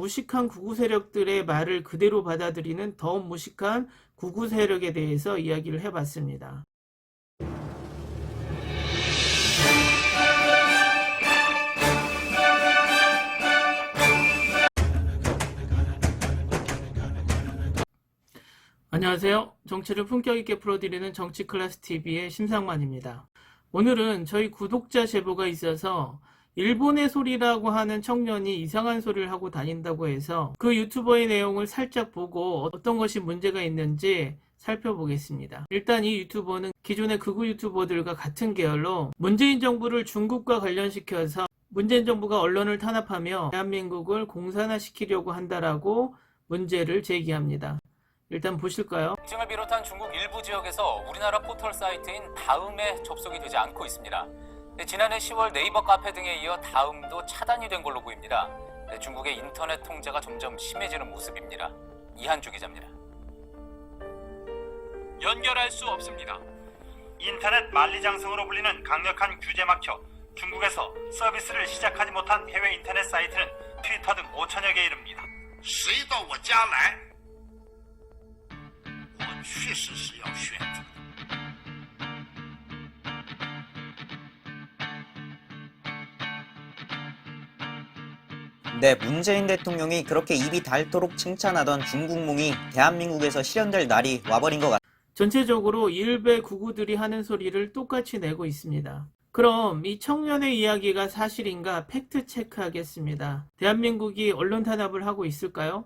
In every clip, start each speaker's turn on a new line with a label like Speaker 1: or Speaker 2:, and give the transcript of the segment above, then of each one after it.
Speaker 1: 무식한 구구 세력들의 말을 그대로 받아들이는 더 무식한 구구 세력에 대해서 이야기를 해봤습니다. 안녕하세요. 정치를 품격 있게 풀어드리는 정치 클래스 TV의 심상만입니다. 오늘은 저희 구독자 제보가 있어서 일본의 소리라고 하는 청년이 이상한 소리를 하고 다닌다고 해서 그 유튜버의 내용을 살짝 보고 어떤 것이 문제가 있는지 살펴보겠습니다. 일단 이 유튜버는 기존의 극우 유튜버들과 같은 계열로 문재인 정부를 중국과 관련시켜서 문재인 정부가 언론을 탄압하며 대한민국을 공산화시키려고 한다라고 문제를 제기합니다. 일단 보실까요?
Speaker 2: 징을 비롯한 중국 일부 지역에서 우리나라 포털 사이트인 다음에 접속이 되지 않고 있습니다. 네, 지난해 10월 네이버 카페 등에 이어 다음도 차단이 된 걸로 보입니다. 네, 중국의 인터넷 통제가 점점 심해지는 모습입니다. 이한주 기자입니다.
Speaker 3: 연결할 수 없습니다. 인터넷 만리장성으로 불리는 강력한 규제 막혀 중국에서 서비스를 시작하지 못한 해외 인터넷 사이트는 트위터 등 5천여 개 이릅니다.
Speaker 4: 네, 문재인 대통령이 그렇게 입이 닳도록 칭찬하던 중국몽이 대한민국에서 실현될 날이 와버린 것 같습니다.
Speaker 1: 전체적으로 일베 구구들이 하는 소리를 똑같이 내고 있습니다. 그럼 이 청년의 이야기가 사실인가 팩트 체크하겠습니다. 대한민국이 언론 탄압을 하고 있을까요?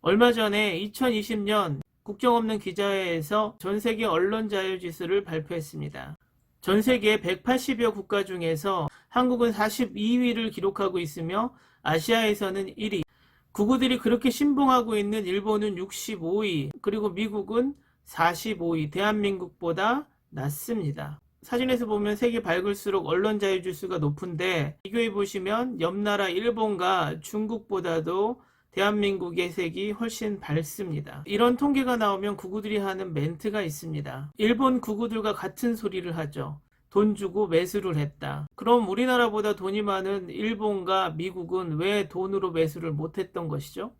Speaker 1: 얼마 전에 2020년 국경 없는 기자회에서 전 세계 언론 자유 지수를 발표했습니다. 전 세계 180여 국가 중에서 한국은 42위를 기록하고 있으며 아시아에서는 1위. 구구들이 그렇게 신봉하고 있는 일본은 65위, 그리고 미국은 45위, 대한민국보다 낮습니다. 사진에서 보면 색이 밝을수록 언론 자유 지수가 높은데 비교해 보시면 옆 나라 일본과 중국보다도 대한민국의 색이 훨씬 밝습니다. 이런 통계가 나오면 구구들이 하는 멘트가 있습니다. 일본 구구들과 같은 소리를 하죠. 돈 주고 매수를 했다. 그럼 우리나라보다 돈이 많은 일본과 미국은 왜 돈으로 매수를 못했던 것이죠?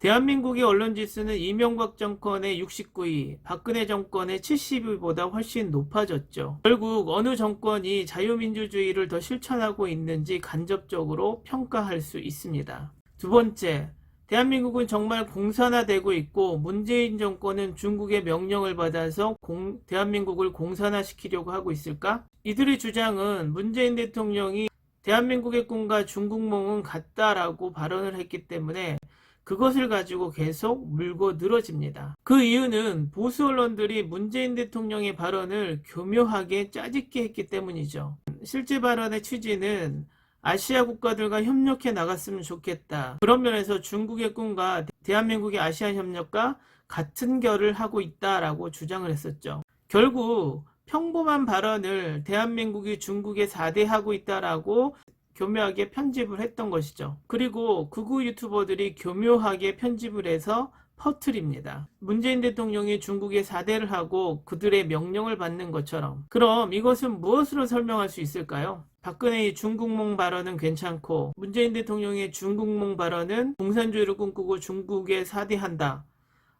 Speaker 1: 대한민국의 언론 지수는 이명박 정권의 69위, 박근혜 정권의 70위보다 훨씬 높아졌죠. 결국 어느 정권이 자유민주주의를 더 실천하고 있는지 간접적으로 평가할 수 있습니다. 두 번째, 대한민국은 정말 공산화되고 있고 문재인 정권은 중국의 명령을 받아서 공- 대한민국을 공산화시키려고 하고 있을까? 이들의 주장은 문재인 대통령이 대한민국의 꿈과 중국몽은 같다라고 발언을 했기 때문에 그것을 가지고 계속 물고 늘어집니다. 그 이유는 보수 언론들이 문재인 대통령의 발언을 교묘하게 짜집게 했기 때문이죠. 실제 발언의 취지는 아시아 국가들과 협력해 나갔으면 좋겠다. 그런 면에서 중국의 꿈과 대한민국의 아시안 협력과 같은 결을 하고 있다라고 주장을 했었죠. 결국 평범한 발언을 대한민국이 중국에 4대 하고 있다라고 교묘하게 편집을 했던 것이죠. 그리고 극우 유튜버들이 교묘하게 편집을 해서 퍼트립니다. 문재인 대통령이 중국에 4대를 하고 그들의 명령을 받는 것처럼. 그럼 이것은 무엇으로 설명할 수 있을까요? 박근혜의 중국몽 발언은 괜찮고 문재인 대통령의 중국몽 발언은 공산주의를 꿈꾸고 중국에 4대한다.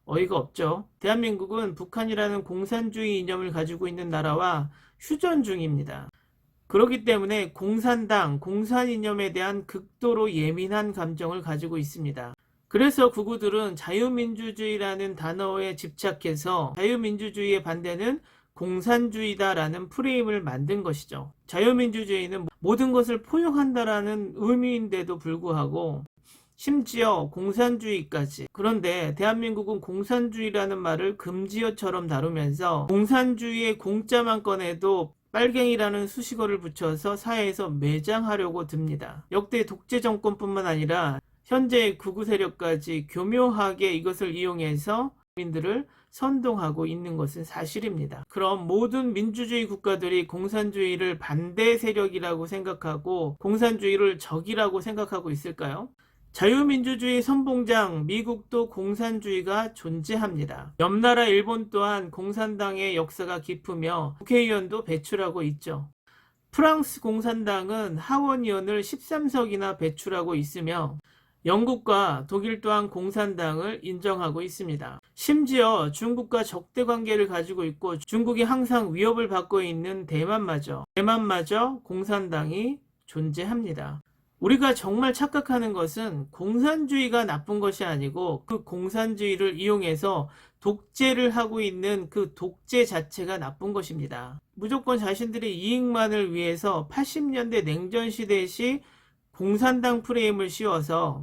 Speaker 1: 어이가 없죠. 대한민국은 북한이라는 공산주의 이념을 가지고 있는 나라와 휴전 중입니다. 그렇기 때문에 공산당, 공산 이념에 대한 극도로 예민한 감정을 가지고 있습니다. 그래서 구구들은 자유민주주의라는 단어에 집착해서 자유민주주의의 반대는 공산주의다라는 프레임을 만든 것이죠. 자유민주주의는 모든 것을 포용한다라는 의미인데도 불구하고 심지어 공산주의까지. 그런데 대한민국은 공산주의라는 말을 금지어처럼 다루면서 공산주의의 공짜만 꺼내도 빨갱이라는 수식어를 붙여서 사회에서 매장하려고 듭니다. 역대 독재 정권뿐만 아니라 현재 극우 세력까지 교묘하게 이것을 이용해서 국민들을 선동하고 있는 것은 사실입니다. 그럼 모든 민주주의 국가들이 공산주의를 반대 세력이라고 생각하고 공산주의를 적이라고 생각하고 있을까요? 자유민주주의 선봉장 미국도 공산주의가 존재합니다. 옆나라 일본 또한 공산당의 역사가 깊으며 국회의원도 배출하고 있죠. 프랑스 공산당은 하원의원을 13석이나 배출하고 있으며 영국과 독일 또한 공산당을 인정하고 있습니다. 심지어 중국과 적대 관계를 가지고 있고 중국이 항상 위협을 받고 있는 대만마저 대만마저 공산당이 존재합니다. 우리가 정말 착각하는 것은 공산주의가 나쁜 것이 아니고 그 공산주의를 이용해서 독재를 하고 있는 그 독재 자체가 나쁜 것입니다. 무조건 자신들의 이익만을 위해서 80년대 냉전 시대 시 공산당 프레임을 씌워서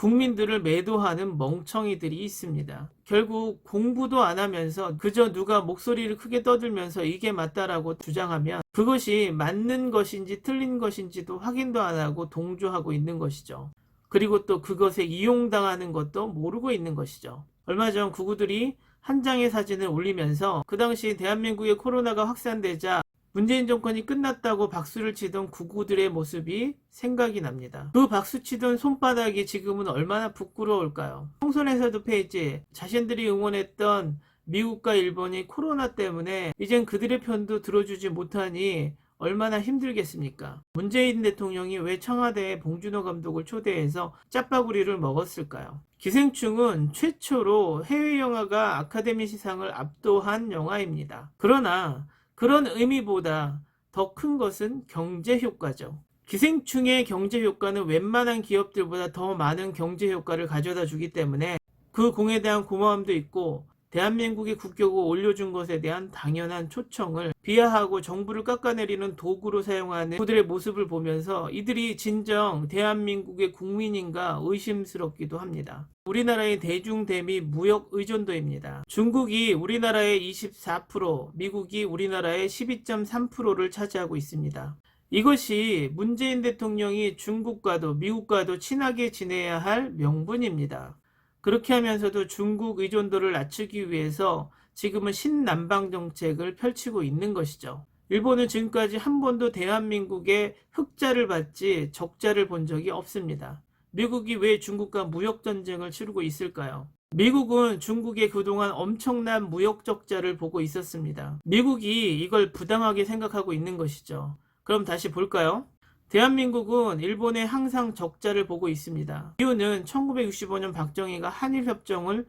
Speaker 1: 국민들을 매도하는 멍청이들이 있습니다. 결국 공부도 안 하면서 그저 누가 목소리를 크게 떠들면서 이게 맞다라고 주장하면 그것이 맞는 것인지 틀린 것인지도 확인도 안 하고 동조하고 있는 것이죠. 그리고 또 그것에 이용당하는 것도 모르고 있는 것이죠. 얼마 전 구구들이 한 장의 사진을 올리면서 그 당시 대한민국의 코로나가 확산되자 문재인 정권이 끝났다고 박수를 치던 구구들의 모습이 생각이 납니다. 그 박수 치던 손바닥이 지금은 얼마나 부끄러울까요? 총선에서도 페이지 자신들이 응원했던 미국과 일본이 코로나 때문에 이젠 그들의 편도 들어주지 못하니 얼마나 힘들겠습니까? 문재인 대통령이 왜 청와대에 봉준호 감독을 초대해서 짜파구리를 먹었을까요? 기생충은 최초로 해외 영화가 아카데미 시상을 압도한 영화입니다. 그러나 그런 의미보다 더 큰 것은 경제 효과죠. 기생충의 경제 효과는 웬만한 기업들보다 더 많은 경제 효과를 가져다 주기 때문에 그 공에 대한 고마움도 있고 대한민국의 국격을 올려준 것에 대한 당연한 초청을 비하하고 정부를 깎아내리는 도구로 사용하는 그들의 모습을 보면서 이들이 진정 대한민국의 국민인가 의심스럽기도 합니다. 우리나라의 대중 대미 무역 의존도입니다. 중국이 우리나라의 24%, 미국이 우리나라의 12.3%를 차지하고 있습니다. 이것이 문재인 대통령이 중국과도 미국과도 친하게 지내야 할 명분입니다. 그렇게 하면서도 중국 의존도를 낮추기 위해서 지금은 신남방 정책을 펼치고 있는 것이죠. 일본은 지금까지 한 번도 대한민국의 흑자를 받지 적자를 본 적이 없습니다. 미국이 왜 중국과 무역 전쟁을 치르고 있을까요? 미국은 중국의 그동안 엄청난 무역 적자를 보고 있었습니다. 미국이 이걸 부당하게 생각하고 있는 것이죠. 그럼 다시 볼까요? 대한민국은 일본에 항상 적자를 보고 있습니다. 이유는 1965년 박정희가 한일협정을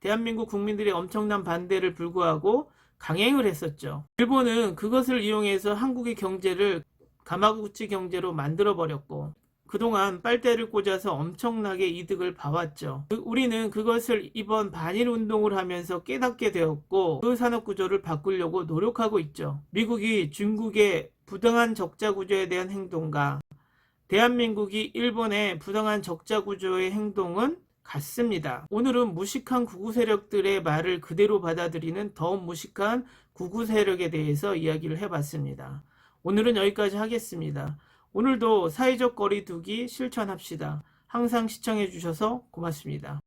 Speaker 1: 대한민국 국민들의 엄청난 반대를 불구하고 강행을 했었죠. 일본은 그것을 이용해서 한국의 경제를 가마구치 경제로 만들어 버렸고 그동안 빨대를 꽂아서 엄청나게 이득을 봐왔죠. 그- 우리는 그것을 이번 반일 운동을 하면서 깨닫게 되었고 그 산업 구조를 바꾸려고 노력하고 있죠. 미국이 중국의 부당한 적자 구조에 대한 행동과 대한민국이 일본의 부당한 적자 구조의 행동은 같습니다. 오늘은 무식한 구구 세력들의 말을 그대로 받아들이는 더 무식한 구구 세력에 대해서 이야기를 해봤습니다. 오늘은 여기까지 하겠습니다. 오늘도 사회적 거리 두기 실천합시다. 항상 시청해주셔서 고맙습니다.